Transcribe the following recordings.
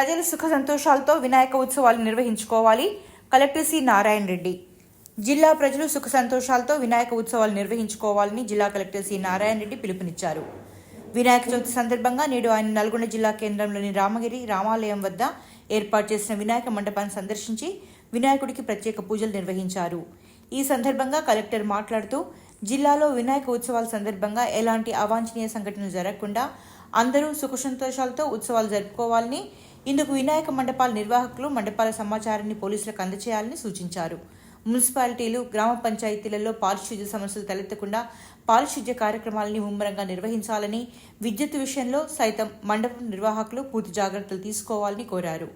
ప్రజలు సుఖ సంతోషాలతో వినాయక ఉత్సవాలు నిర్వహించుకోవాలి. Collector C Narayana Reddy. జిల్లా ప్రజలు సుఖ సంతోషాలతో వినాయక ఉత్సవాలు నిర్వహించుకోవాలని జిల్లా కలెక్టర్ సి నారాయణ రెడ్డి పిలుపునిచ్చారు. వినాయక చవితి సందర్భంగా నేడు ఆయన నల్గొండ జిల్లా కేంద్రంలోని రామగిరి రామాలయం వద్ద ఏర్పాటు చేసిన వినాయక మండపాన్ని సందర్శించి వినాయకుడికి ప్రత్యేక పూజలు నిర్వహించారు. ఈ సందర్భంగా కలెక్టర్ మాట్లాడుతూ జిల్లాలో వినాయక ఉత్సవాల సందర్భంగా ఎలాంటి అవాంఛనీయ సంఘటనలు జరగకుండా అందరూ సుఖ సంతోషాలతో ఉత్సవాలు జరుపుకోవాలని ఇందుకు వినాయక మండపాల నిర్వాహకులు మండపాల సమాచారాన్ని పోలీసులకు అందజేయాలని సూచించారు. మున్సిపాలిటీలు గ్రామ పంచాయతీలలో పారిశుద్ధ్య సమస్యలు తలెత్తకుండా పారిశుద్ధ్య కార్యక్రమాలని ముమ్మరంగా నిర్వహించాలని విద్యుత్ విషయంలో సైతం మండపం నిర్వాహకులు పూర్తి జాగ్రత్తలు తీసుకోవాలని కోరారు.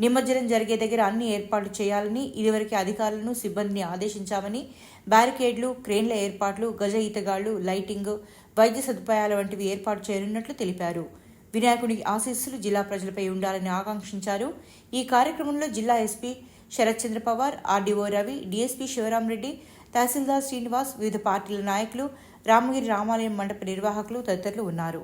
నిమజ్జనం జరిగే దగ్గర అన్ని ఏర్పాట్లు చేయాలని ఇదివరకే అధికారులను సిబ్బందిని ఆదేశించామని బ్యారికేడ్లు క్రేన్ల ఏర్పాట్లు గజ ఈతగాళ్ళు లైటింగ్ వైద్య సదుపాయాల వంటివి ఏర్పాటు చేయనున్నట్లు తెలిపారు. వినాయకుడి ఆశీస్సులు జిల్లా ప్రజలపై ఉండాలని ఆకాంక్షించారు. ఈ కార్యక్రమంలో జిల్లా SP Sharath Chandra Pawar RDO Ravi DSP Sivaramareddy తహసీల్దార్ శ్రీనివాస్ వివిధ పార్టీల నాయకులు రామగిరి రామాలయం మండప నిర్వాహకులు తదితరులు ఉన్నారు.